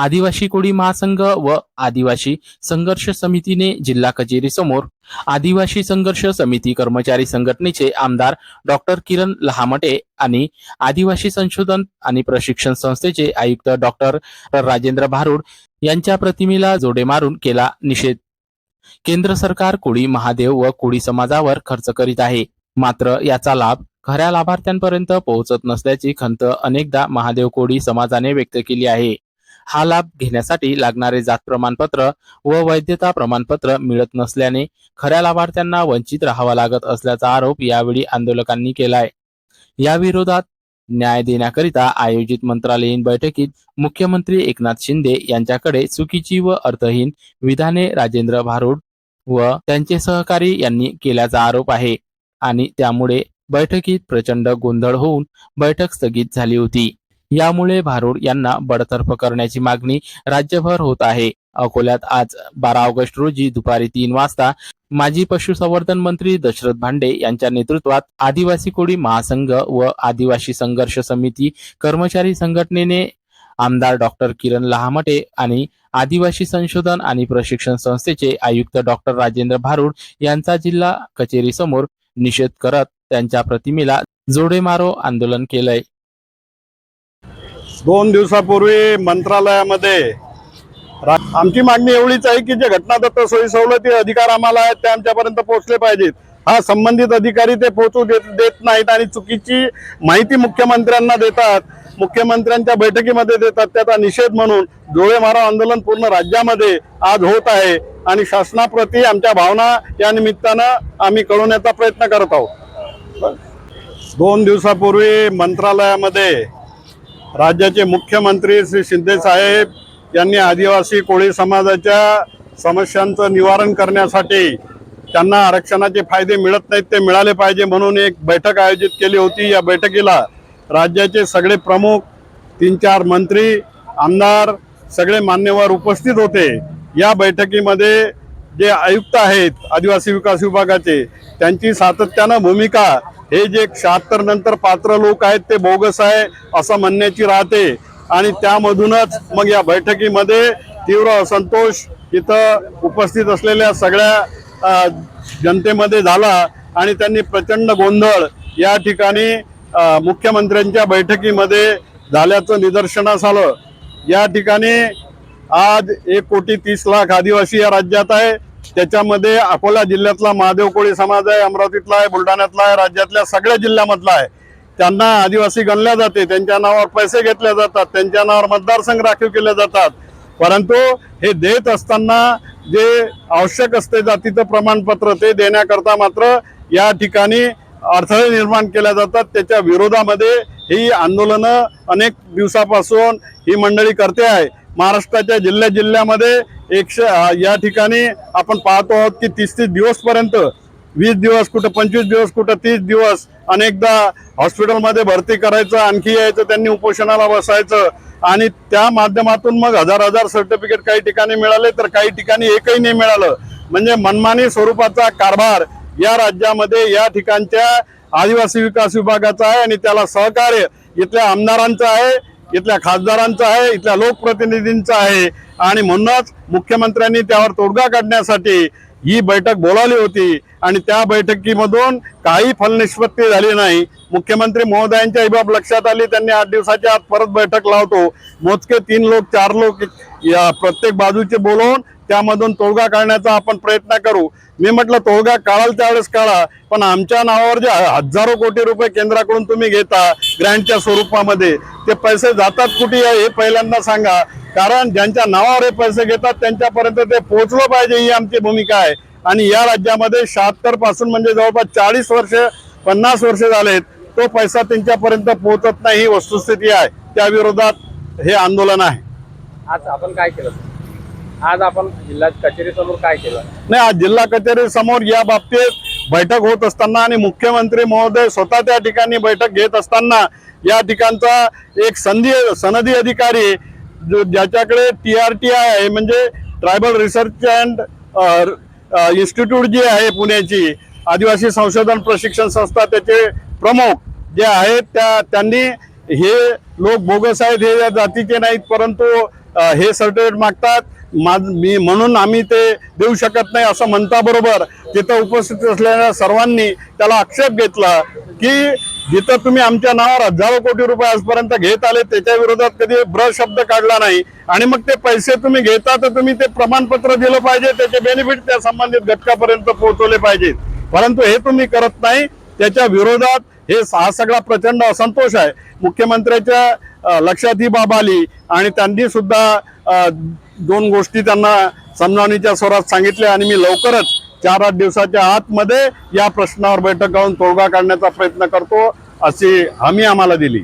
आदिवासी कोळी महासंघ व आदिवासी संघर्ष समितीने जिल्हा कचेरी समोर आदिवासी संघर्ष समिती कर्मचारी संघटनेचे आमदार डॉक्टर किरण लहामटे आणि आदिवासी संशोधन आणि प्रशिक्षण संस्थेचे आयुक्त डॉक्टर राजेंद्र भारुड यांच्या प्रतिमेला जोडे मारून केला निषेध. केंद्र सरकार कोळी महादेव व कोळी समाजावर खर्च करीत आहे. मात्र याचा लाभ खऱ्या लाभार्थ्यांपर्यंत पोहोचत नसल्याची खंत अनेकदा महादेव कोळी समाजाने व्यक्त केली आहे. हा लाभ घेण्यासाठी लागणारे जात प्रमाणपत्र व वैधता प्रमाणपत्र मिळत नसल्याने खऱ्या लाभार्थ्यांना वंचित राहावा लागत असल्याचा आरोप यावेळी आंदोलकांनी केलाय. या विरोधात न्याय देण्याकरिता आयोजित मंत्रालयीन बैठकीत मुख्यमंत्री एकनाथ शिंदे यांच्याकडे चुकीची व अर्थहीन विधाने राजेंद्र भारुड व त्यांचे सहकारी यांनी केल्याचा आरोप आहे आणि त्यामुळे बैठकीत प्रचंड गोंधळ होऊन बैठक स्थगित झाली होती. यामुळे भारूड यांना बडतर्फ करण्याची मागणी राज्यभर होत आहे. अकोल्यात आज बारा ऑगस्ट रोजी दुपारी तीन वाजता माजी पशुसंवर्धन मंत्री दशरथ भांडे यांच्या नेतृत्वात आदिवासी कोळी महासंघ व आदिवासी संघर्ष समिती कर्मचारी संघटनेने आमदार डॉक्टर किरण लहामटे आणि आदिवासी संशोधन आणि प्रशिक्षण संस्थेचे आयुक्त डॉक्टर राजेंद्र भारुड यांचा जिल्हा कचेरी समोर निषेध करत त्यांच्या प्रतिमेला जोडे मारो आंदोलन केलंय. दोन दिवसापूर्वी मंत्रालयामध्ये रा- आमची मागणी एवढीच आहे की जे घटनादत्त सोयी सवलती अधिकार आम्हाला आहेत ते आमच्यापर्यंत पोहोचले पाहिजेत. हा संबंधित अधिकारी ते पोहोचू देत देत नाहीत आणि चुकीची माहिती मुख्यमंत्र्यांना देतात. मुख्यमंत्र्यांच्या बैठकीमध्ये देतात. त्याचा निषेध म्हणून डोळे मारा आंदोलन पूर्ण राज्यामध्ये आज होत आहे आणि शासनाप्रती आमच्या भावना या निमित्तानं आम्ही कळवण्याचा प्रयत्न करत आहोत. दोन दिवसापूर्वी मंत्रालयामध्ये राज्याचे मुख्यमंत्री श्री शिंदे साहेब यांनी आदिवासी कोळी समाजाच्या समस्यांचं निवारण करण्यासाठी त्यांना आरक्षणाचे फायदे मिळत नाहीत ते मिळाले पाहिजे म्हणून एक बैठक आयोजित केली होती. या बैठकीला राज्याचे सगळे प्रमुख तीन चार मंत्री आमदार सगळे मान्यवर उपस्थित होते. या बैठकीमध्ये जे आयुक्त आहेत आदिवासी विकास विभागाचे त्यांची सातत्यानं भूमिका हे जे शहात्तर नंतर पात्र लोक आहेत ते बोगस आहे असं म्हणण्याची राहते. आणि त्यामधूनच मग या बैठकीमध्ये तीव्र असंतोष इथं उपस्थित असलेल्या सगळ्या जनतेमध्ये झाला. आणि त्यांनी प्रचंड गोंधळ या ठिकाणी मुख्यमंत्र्यांच्या बैठकीमध्ये झाल्याचं निदर्शनास आलं. या ठिकाणी आज एक कोटी तीस लाख आदिवासी या राज्यात आहे. त्याच्यामध्ये अकोला जिल्ह्यातला महादेव कोळी समाज आहे अमरावतीतला आहे बुलढाण्यातला आहे राज्यातल्या सगळ्या जिल्ह्यामधला आहे. त्यांना आदिवासी गणल्या जाते त्यांच्या नावावर पैसे घेतले जातात त्यांच्या नावावर मतदारसंघ राखीव केले जातात. परंतु हे देत असताना जे आवश्यक असते जातीचं प्रमाणपत्र ते देण्याकरता मात्र या ठिकाणी अडथळे निर्माण केल्या जातात. त्याच्या विरोधामध्ये ही आंदोलनं अनेक दिवसापासून ही मंडळी करते आहे. महाराष्ट्राच्या जिल्ह्या जिल्ह्यामध्ये एकशे या ठिकाणी आपण पाहतो आहोत की तीस तीस दिवसपर्यंत वीस दिवस कुठं पंचवीस दिवस कुठं तीस दिवस अनेकदा हॉस्पिटलमध्ये भरती करायचं आणखी यायचं त्यांनी उपोषणाला बसायचं आणि त्या माध्यमातून मग हजार हजार सर्टिफिकेट काही ठिकाणी मिळाले तर काही ठिकाणी एकही नाही मिळालं. म्हणजे मनमानी स्वरूपाचा कारभार या राज्यामध्ये या ठिकाणच्या आदिवासी विकास विभागाचा आहे आणि त्याला सहकार्य इथल्या आमदारांचं आहे. इथल्या खासदारांचं आहे इथल्या लोकप्रतिनिधींचं आहे. आणि म्हणूनच मुख्यमंत्र्यांनी त्यावर तोडगा काढण्यासाठी ही बैठक बोलावली होती. आणि त्या बैठकीमधून काही फलनिष्पत्ती झाली नाही. मुख्यमंत्री महोदयांच्या ही बाब लक्षात आली त्यांनी आठ दिवसाच्या आत परत बैठक लावतो. मोजके तीन लोक चार लोक या प्रत्येक बाजूचे बोलवून त्यामधून तोडगा काढण्याचा आपण प्रयत्न करू. मी म्हटलं तोडगा काढाल त्यावेळेस काढा. पण आमच्या नावावर जे हजारो कोटी रुपये केंद्राकडून तुम्ही घेता ग्रँटच्या स्वरूपामध्ये ते पैसे जातात कुठे हे पहिल्यांदा सांगा. कारण ज्यांच्या नावावर हे पैसे घेतात त्यांच्यापर्यंत ते पोहोचलं पाहिजे ही आमची भूमिका आहे. आणि या राज्यामध्ये शहात्तरपासून म्हणजे जवळपास चाळीस वर्ष पन्नास वर्ष झालेत तो पैसा त्यांच्यापर्यंत पोहोचत नाही ही वस्तुस्थिती आहे. त्या विरोधात हे आंदोलन आहे. आज आपण काय केलं? आज आपण जिल्हा कचेरी समोर काय केलं? नाही आज जिल्हा कचेरी समोर या बाबतीत बैठक होत असताना आणि मुख्यमंत्री महोदय स्वतः त्या ठिकाणी बैठक घेत असताना या ठिकाणचा एक संधी सनदी अधिकारी जो ज्याच्याकडे टी आर टी आय आहे म्हणजे ट्रायबल रिसर्च अँड इन्स्टिट्यूट जी आहे पुण्याची आदिवासी संशोधन प्रशिक्षण संस्था त्याचे प्रमुख जे आहेत त्या त्यांनी हे लोक बोगस आहेत हे या जातीचे नाहीत परंतु हे सर्टिफिकेट मागतात. माझ मी म्हणून आम्ही ते देऊ शकत नाही असं म्हणता बरोबर तिथं उपस्थित असलेल्या सर्वांनी त्याला आक्षेप घेतला की जिथं तुम्ही आमच्या नावावर हजारो कोटी रुपये आजपर्यंत घेत आले त्याच्या विरोधात कधी ब्र शब्द काढला नाही. आणि मग ते पैसे तुम्ही घेता तर तुम्ही ते प्रमाणपत्र दिलं पाहिजे त्याचे बेनिफिट त्या संबंधित घटकापर्यंत पोहोचवले पाहिजेत. परंतु हे तुम्ही करत नाही. त्याच्या विरोधात हे हा सगळा प्रचंड असंतोष आहे. मुख्यमंत्र्याच्या लक्षात ही बाब आली आणि त्यांनी सुद्धा दोन गोष्टी त्यांना समजावणीच्या स्वरात सांगितल्या आणि मी लवकरच चार आठ दिवसाच्या आतमध्ये या प्रश्नावर बैठक घेऊन तोडगा काढण्याचा प्रयत्न करतो अशी हमी आम्हाला दिली.